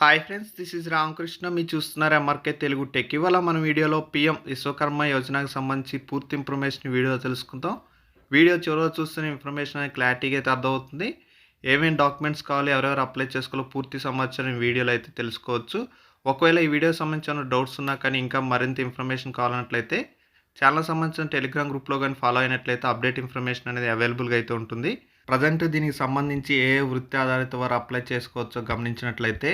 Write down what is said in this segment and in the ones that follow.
Hi friends this is Ramakrishna మీరు చూస్తున్నారు MRK Telugu tech ఇవాళ మన వీడియోలో పిఎం విశ్వకర్మ యోజనకు సంబంధించి పూర్తి ఇన్ఫర్మేషన్ వీడియో తెలుసుకుందాం. వీడియో చివరిలో చూస్తున్న ఇన్ఫర్మేషన్ అనేది క్లారిటీగా అయితే అర్థమవుతుంది. ఏమేమి డాక్యుమెంట్స్ కావాలి ఎవరెవరు అప్లై చేసుకోవాలో పూర్తి సమాచారం వీడియోలో అయితే తెలుసుకోవచ్చు. ఒకవేళ ఈ వీడియో సంబంధించిన డౌట్స్ ఉన్నా కానీ ఇంకా మరింత ఇన్ఫర్మేషన్ కావాలన్నట్లయితే ఛానల్ సంబంధించిన టెలిగ్రామ్ గ్రూప్లో కానీ ఫాలో అయినట్లయితే అప్డేట్ ఇన్ఫర్మేషన్ అనేది అవైలబుల్గా అయితే ఉంటుంది. ప్రజెంట్ దీనికి సంబంధించి ఏ వృత్తి ఆధారిత వారు అప్లై చేసుకోవచ్చో గమనించినట్లయితే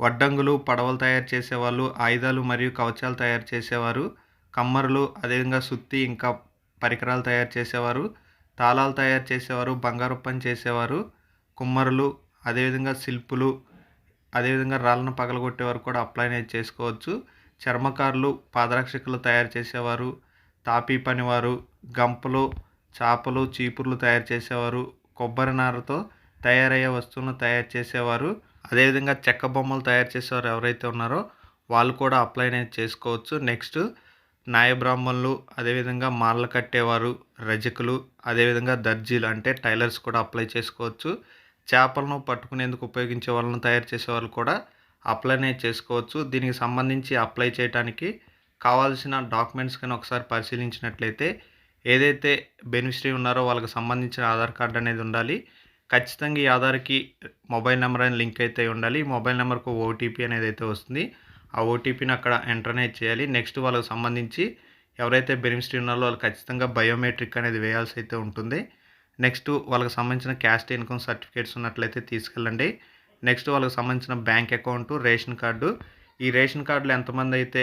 వడ్డంగులు పడవలు తయారు చేసేవాళ్ళు ఆయుధాలు మరియు కవచాలు తయారు చేసేవారు కమ్మరులు అదేవిధంగా సుత్తి ఇంకా పరికరాలు తయారు చేసేవారు తాళాలు తయారు చేసేవారు బంగారు పని చేసేవారు కుమ్మరులు అదేవిధంగా శిల్పులు అదేవిధంగా రాళ్ళను పగలగొట్టేవారు కూడా అప్లై అనేది చేసుకోవచ్చు. చర్మకారులు పాదరక్షకులు తయారు చేసేవారు తాపీ పనివారు గంపలు చేపలు చీపుర్లు తయారు చేసేవారు కొబ్బరి నారతో తయారయ్యే వస్తువులను తయారు చేసేవారు అదేవిధంగా చెక్క బొమ్మలు తయారు చేసేవారు ఎవరైతే ఉన్నారో వాళ్ళు కూడా అప్లై అనేది చేసుకోవచ్చు. నెక్స్ట్ న్యాయ బ్రాహ్మణులు అదేవిధంగా మాలలు కట్టేవారు రజకులు అదేవిధంగా దర్జీలు అంటే టైలర్స్ కూడా అప్లై చేసుకోవచ్చు. చేపలను పట్టుకునేందుకు ఉపయోగించే వాళ్ళను తయారు చేసే వాళ్ళు కూడా అప్లై అనేది చేసుకోవచ్చు. దీనికి సంబంధించి అప్లై చేయడానికి కావాల్సిన డాక్యుమెంట్స్ కానీ ఒకసారి పరిశీలించినట్లయితే ఏదైతే బెనిఫిషరీ ఉన్నారో వాళ్ళకి సంబంధించిన ఆధార్ కార్డు అనేది ఉండాలి. ఖచ్చితంగా ఈ ఆధార్కి మొబైల్ నెంబర్ అనేది లింక్ అయితే ఉండాలి. ఈ మొబైల్ నెంబర్కు ఓటీపీ అనేది అయితే వస్తుంది. ఆ ఓటీపీని అక్కడ ఎంటర్ అనేది చేయాలి. నెక్స్ట్ వాళ్ళకి సంబంధించి ఎవరైతే బెనిఫిషరీ ఉన్నారో వాళ్ళు ఖచ్చితంగా బయోమెట్రిక్ అనేది వేయాల్సి అయితే ఉంటుంది. నెక్స్ట్ వాళ్ళకి సంబంధించిన క్యాస్ట్ ఇన్కమ్ సర్టిఫికేట్స్ ఉన్నట్లయితే తీసుకెళ్ళండి. నెక్స్ట్ వాళ్ళకి సంబంధించిన బ్యాంక్ అకౌంట్ రేషన్ కార్డు. ఈ రేషన్ కార్డులో ఎంతమంది అయితే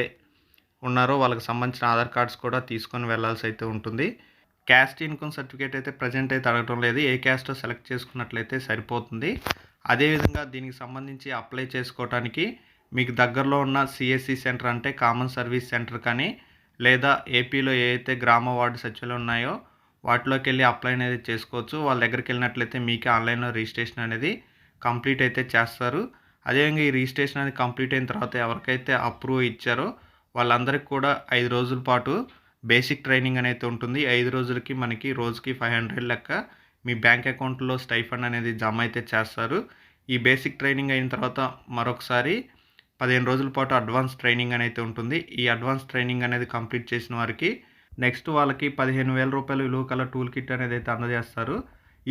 ఉన్నారో వాళ్ళకి సంబంధించిన ఆధార్ కార్డ్స్ కూడా తీసుకొని వెళ్ళాల్సి అయితే ఉంటుంది. క్యాస్ట్ ఇన్కమ్ సర్టిఫికేట్ అయితే ప్రజెంట్ అయితే అడగడం లేదు. ఏ క్యాస్టో సెలెక్ట్ చేసుకున్నట్లయితే సరిపోతుంది. అదేవిధంగా దీనికి సంబంధించి అప్లై చేసుకోవడానికి మీకు దగ్గరలో ఉన్న సిఎస్సి సెంటర్ అంటే కామన్ సర్వీస్ సెంటర్ కానీ లేదా ఏపీలో ఏ అయితే గ్రామ వార్డు సచివాలయం ఉన్నాయో వాటిలోకి వెళ్ళి అప్లై అనేది చేసుకోవచ్చు. వాళ్ళ దగ్గరికి వెళ్ళినట్లయితే మీకే ఆన్లైన్లో రిజిస్ట్రేషన్ అనేది కంప్లీట్ అయితే చేస్తారు. అదేవిధంగా ఈ రిజిస్ట్రేషన్ అనేది కంప్లీట్ అయిన తర్వాత ఎవరికైతే అప్రూవ్ ఇచ్చారో వాళ్ళందరికీ కూడా ఐదు రోజుల పాటు బేసిక్ ట్రైనింగ్ అనేది ఉంటుంది. ఐదు రోజులకి మనకి రోజుకి ఫైవ్ హండ్రెడ్ లెక్క మీ బ్యాంక్ అకౌంట్లో స్టైఫండ్ అనేది జమ అయితే చేస్తారు. ఈ బేసిక్ ట్రైనింగ్ అయిన తర్వాత మరొకసారి పదిహేను రోజుల పాటు అడ్వాన్స్ ట్రైనింగ్ అనేది ఉంటుంది. ఈ అడ్వాన్స్ ట్రైనింగ్ అనేది కంప్లీట్ చేసిన వారికి నెక్స్ట్ వాళ్ళకి పదిహేను వేల రూపాయలు విలువ కల టూల్ కిట్ అనేది అయితే అందజేస్తారు.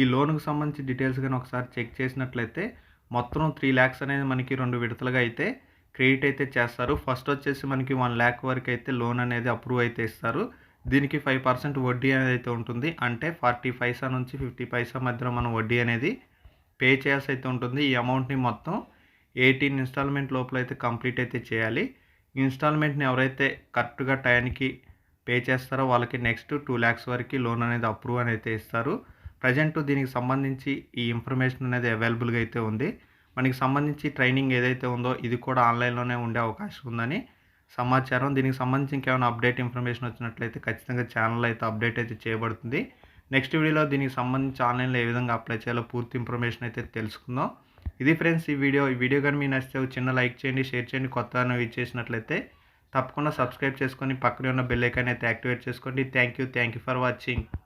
ఈ లోన్కి సంబంధించి డీటెయిల్స్ కానీ ఒకసారి చెక్ చేసినట్లయితే మొత్తం త్రీ ల్యాక్స్ అనేది మనకి రెండు విడతలుగా అయితే క్రెడిట్ అయితే చేస్తారు. ఫస్ట్ వచ్చేసి మనకి వన్ ల్యాక్ వరకు అయితే లోన్ అనేది అప్రూవ్ అయితే ఇస్తారు. దీనికి ఫైవ్ పర్సెంట్ వడ్డీ అనేది అయితే ఉంటుంది. అంటే ఫార్టీ పైసా నుంచి ఫిఫ్టీ పైసా మధ్యలో మనం వడ్డీ అనేది పే చేయాల్సి అయితే ఉంటుంది. ఈ అమౌంట్ని మొత్తం ఎయిటీన్ ఇన్స్టాల్మెంట్ లోపల అయితే కంప్లీట్ అయితే చేయాలి. ఇన్స్టాల్మెంట్ని ఎవరైతే కరెక్ట్గా టైంకి పే చేస్తారో వాళ్ళకి నెక్స్ట్ టూ ల్యాక్స్ వరకు లోన్ అనేది అప్రూవ్ అనేది అయితే ఇస్తారు. ప్రజెంట్ దీనికి సంబంధించి ఈ ఇన్ఫర్మేషన్ అనేది అవైలబుల్గా అయితే ఉంది. మనకి సంబంధించి ట్రైనింగ్ ఏదైతే ఉందో ఇది కూడా ఆన్లైన్లోనే ఉండే అవకాశం ఉందని సమాచారం. దీనికి సంబంధించి ఇంకేమైనా అప్డేట్ ఇన్ఫర్మేషన్ వచ్చినట్లయితే ఖచ్చితంగా ఛానల్ అయితే అప్డేట్ అయితే చేయబడుతుంది. నెక్స్ట్ వీడియోలో దీనికి సంబంధించి ఆన్లైన్లో ఏ విధంగా అప్లై చేయాలో పూర్తి ఇన్ఫర్మేషన్ అయితే తెలుసుకుందాం. ఇది ఫ్రెండ్స్ ఈ వీడియో. ఈ వీడియో కానీ మీకు నచ్చితే చిన్న లైక్ చేయండి షేర్ చేయండి కొత్త యూజ్ చేసినట్లయితే తప్పకుండా సబ్స్క్రైబ్ చేసుకొని పక్కనే ఉన్న బెల్ ఐకాన్ అయితే యాక్టివేట్ చేసుకోండి. Thank you. Thank you for watching.